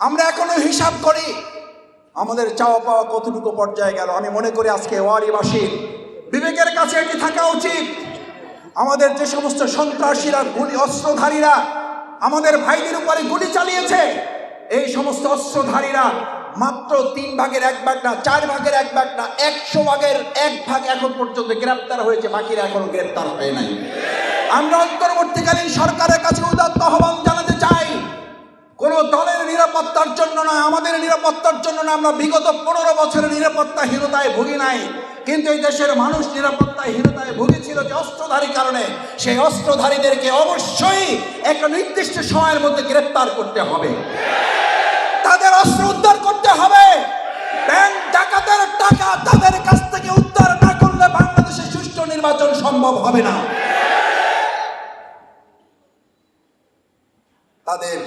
আমরা এখনও হিসাব করি। আমাদের চাওয়া পাওয়া কতটুকু পর্যায়ে গেল? আমি মনে করি আজকে ওয়ারিবাসীর বিবেকের কাছে এটি থাকা উচিত। আমাদের যে সমস্ত সন্ত্রাসীরা, গুলি, অস্ত্রধারীরা আমাদের ভাইদের উপরে গুলি চালিয়েছে, এই সমস্ত অস্ত্রধারীরা মাত্র তিন ভাগের এক ভাগ না, চার ভাগের এক ভাগ না, একশো ভাগের এক ভাগ এখন পর্যন্ত গ্রেপ্তার হয়েছে। বাকিরা এখনও গ্রেপ্তার হয় নাই। আমরা অন্তর্বর্তীকালীন সরকারের কাছে উদাত্ত আহ্বান জানাতে চাই কোন দলের নিরাপত্তার জন্য নয়, আমাদের নিরাপত্তার জন্য না আমরা বিগত পনেরো বছরের নিরাপত্তাহীনতায় ভুগি নাই। কিন্তু এই দেশের মানুষ নিরাপত্তাহীনতায় ভুগেছিল যে অস্ত্রধারী কারণে। সেই অস্ত্রধারীদেরকে অবশ্যই একটা নির্দিষ্ট সময়ের মধ্যে গ্রেপ্তার করতে হবে। তাদের অস্ত্র উদ্ধার করতে হবে। ব্যাংক ডাকাতের টাকা তাদের কাছ থেকে উদ্ধার না করলে বাংলাদেশে সুষ্ঠু নির্বাচন সম্ভব হবে না। তাদের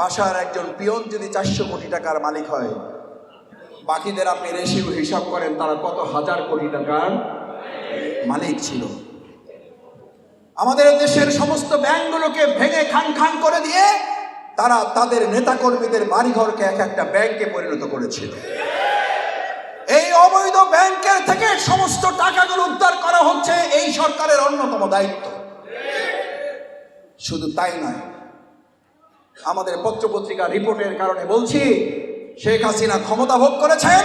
বাসার একজন পিয়ন যদি চারশো কোটি টাকার মালিক হয়, বাকিদের আপনি রেশিও হিসাব করেন, তারা কত হাজার কোটি টাকার মালিক ছিল। আমাদের দেশের সমস্ত ব্যাংকগুলোকে ভেঙে খান খান করে দিয়ে তারা তাদের নেতাকর্মীদের বাড়িঘরকে এক একটা ব্যাংকে পরিণত করেছিল এই অবৈধ ব্যাংকের থেকে সমস্ত টাকাগুলো উদ্ধার করা হচ্ছে এই সরকারের অন্যতম দায়িত্ব। শুধু তাই নয় আমাদের পত্রপত্রিকা রিপোর্টের কারণে বলছি, শেখ হাসিনা ক্ষমতা ভোগ করেছেন,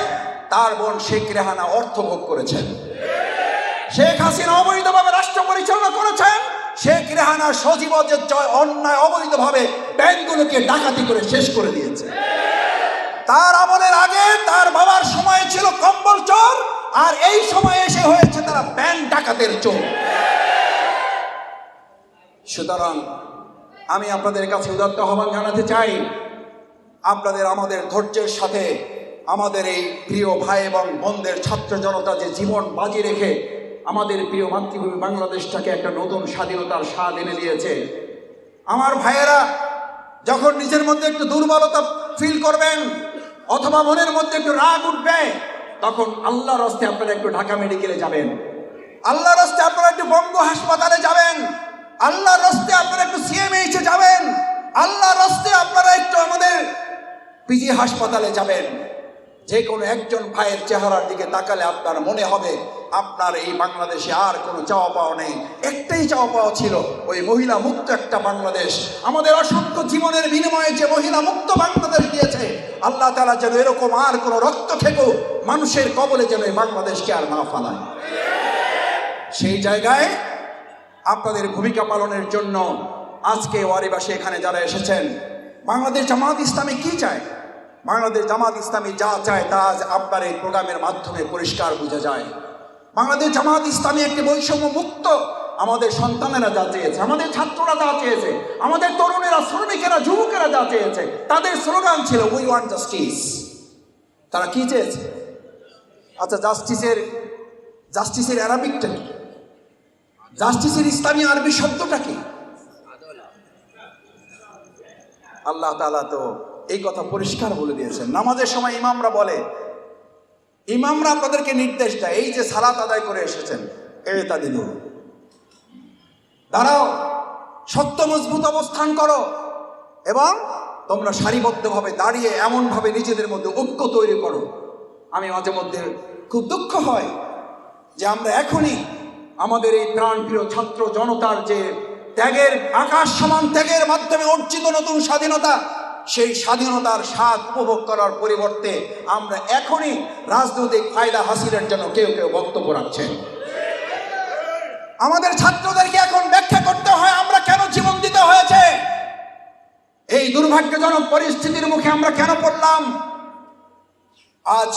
তার বোন শেখ রেহানা অর্থ ভোগ করেছেন। শেখ হাসিনা অবৈধভাবে রাষ্ট্র পরিচালনা করেছেন, শেখ রেহানা সজীব জয় অন্যায় অবৈধভাবে ব্যাংকগুলোকে ডাকাতি করে শেষ করে দিয়েছে। তার আমলের আগে তার বাবার সময় ছিল কম্বল চোর, আর এই সময় এসে হয়েছে তারা ব্যাংক ডাকাতের চোর। সুতরাং আমি আপনাদের কাছে উদাত্ত আহ্বান জানাতে চাই। আপনাদের আমাদের ধৈর্যের সাথে আমাদের এই প্রিয় ভাই এবং বোনদের ছাত্র জনতা যে জীবন বাজি রেখে আমাদের প্রিয় মাতৃভূমি বাংলাদেশটাকে একটা নতুন স্বাধীনতার স্বাদ এনে দিয়েছে। আমার ভাইয়েরা, যখন নিজের মধ্যে একটু দুর্বলতা ফিল করবেন অথবা মনের মধ্যে একটু রাগ উঠবে, তখন আল্লাহর হস্তে আপনারা একটু ঢাকা মেডিকেলে যাবেন। আল্লাহর হস্তে আপনারা একটু বঙ্গ হাসপাতালে যাবেন। আল্লাহর রস্তে আপনারা একটু সিএমএইচে যাবেন। আল্লাহর রস্তে আপনারা একটু আমাদের পিজি হাসপাতালে যাবেন। যে কোনো একজন ভাইয়ের চেহারার দিকে তাকালে আপনার মনে হবে, আপনার এই বাংলাদেশে আর কোনো চাওয়া পাওয়া নেই। একটাই চাওয়া পাওয়া ছিল, ওই মহিলা মুক্ত একটা বাংলাদেশ। আমাদের অসংখ্য জীবনের বিনিময়ে যে মহিলা মুক্ত বাংলাদেশ দিয়েছে, আল্লাহ তালা যেন এরকম আর কোনো রক্ত থেকেও মানুষের কবলে যেন এই বাংলাদেশকে আর না ফালায়। সেই জায়গায় আপনাদের ভূমিকা পালনের জন্য আজকে ওয়ারিবাসী এখানে যারা এসেছেন, বাংলাদেশ জামাত ইসলামী কি চায়? বাংলাদেশ জামাত ইসলামী যা চায় তা আজ আপনার এই প্রোগ্রামের মাধ্যমে পরিষ্কার বোঝা যায়। বাংলাদেশ জামাত ইসলামী একটি বৈষম্য মুক্ত আমাদের সন্তানেরা যা চেয়েছে, আমাদের ছাত্ররা যা চেয়েছে, আমাদের তরুণেরা, শ্রমিকেরা, যুবকেরা যা চেয়েছে, তাদের স্লোগান ছিল উই ওয়ান্ট জাস্টিস তারা কি চেয়েছে? আচ্ছা জাস্টিসের জাস্টিসের অ্যারাবিকটা কি? জাস্টিসের ইসলামী আরবি শব্দটা কি আল্লাহ তালা তো এই কথা পরিষ্কার বলে দিয়েছেন। নামাজের সময় ইমামরা বলে, ইমামরা আপনাদেরকে নির্দেশ দেয়, এই যে সালাত আদায় করে এসেছেন এটা দিল দাঁড়াও, সত্য মজবুত অবস্থান করো এবং তোমরা সারিবদ্ধভাবে দাঁড়িয়ে এমনভাবে নিজেদের মধ্যে ঐক্য তৈরি করো। আমি মাঝে মধ্যে খুব দুঃখ হয় যে আমরা এখনই আমাদের এই প্রাণপ্রিয় ছাত্র জনতার যে ত্যাগের আকাশ সমান ত্যাগের মাধ্যমে অর্জিত নতুন স্বাধীনতা, সেই স্বাধীনতার স্বাদ উপভোগ করার পরিবর্তে আমরা এখনই রাজনৈতিক ফায়দা হাসিলের জন্য কেউ কেউ বক্তব্য রাখছেন। আমাদের ছাত্রদেরকে এখন ব্যাখ্যা করতে হয়, আমরা কেন জীবন দিতে হয়েছে? এই দুর্ভাগ্যজনক পরিস্থিতির মুখে আমরা কেন পড়লাম? আজ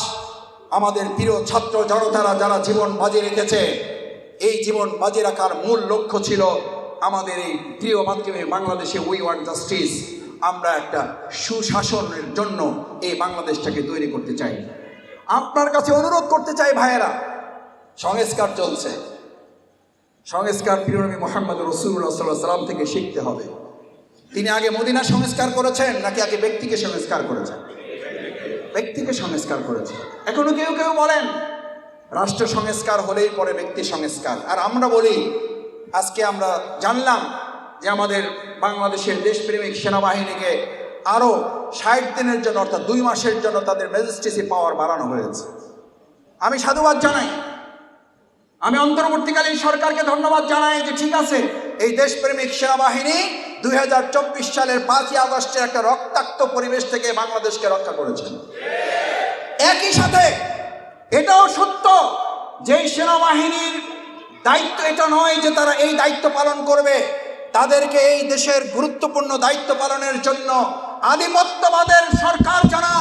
আমাদের প্রিয় ছাত্র জনতারা যারা জীবন বাজি রেখেছে এই জীবন বাজে রাখার মূল লক্ষ্য ছিল আমাদের এই প্রিয় মাধ্যমে বাংলাদেশে উই ওয়ান্ট জাস্টিস আমরা একটা সুশাসনের জন্য এই বাংলাদেশটাকে তৈরি করতে চাই। আপনার কাছে অনুরোধ করতে চাই ভাইয়েরা, সংস্কার চলছে। সংস্কার প্রিয়নবী মোহাম্মদ রসুল্লাহ সাল্লাহ সাল্লাম থেকে শিখতে হবে। তিনি আগে মদিনা সংস্কার করেছেন, নাকি আগে ব্যক্তিকে সংস্কার করেছেন? ব্যক্তিকে সংস্কার করেছেন। এখনও কেউ কেউ বলেন রাষ্ট্র সংস্কার হলেই পরে ব্যক্তি সংস্কার। আর আমরা বলি, আজকে আমরা জানলাম যে আমাদের বাংলাদেশের দেশপ্রেমিক সেনাবাহিনীকে আরও ষাট দিনের জন্য অর্থাৎ দুই মাসের জন্য তাদের ম্যাজিস্ট্রেসি পাওয়ার বাড়ানো হয়েছে। আমি সাধুবাদ জানাই। আমি অন্তর্বর্তীকালীন সরকারকে ধন্যবাদ জানাই যে ঠিক আছে, এই দেশপ্রেমিক সেনাবাহিনী দু হাজার চব্বিশ সালের পাঁচই আগস্টের একটা রক্তাক্ত পরিবেশ থেকে বাংলাদেশকে রক্ষা করেছেন একই সাথে এটাও সত্য যে সেনাবাহিনীর দায়িত্ব এটা নয় যে তারা এই দায়িত্ব পালন করবে। তাদেরকে এই দেশের গুরুত্বপূর্ণ দায়িত্ব পালনের জন্য আধিপত্যবাদের সরকার যারা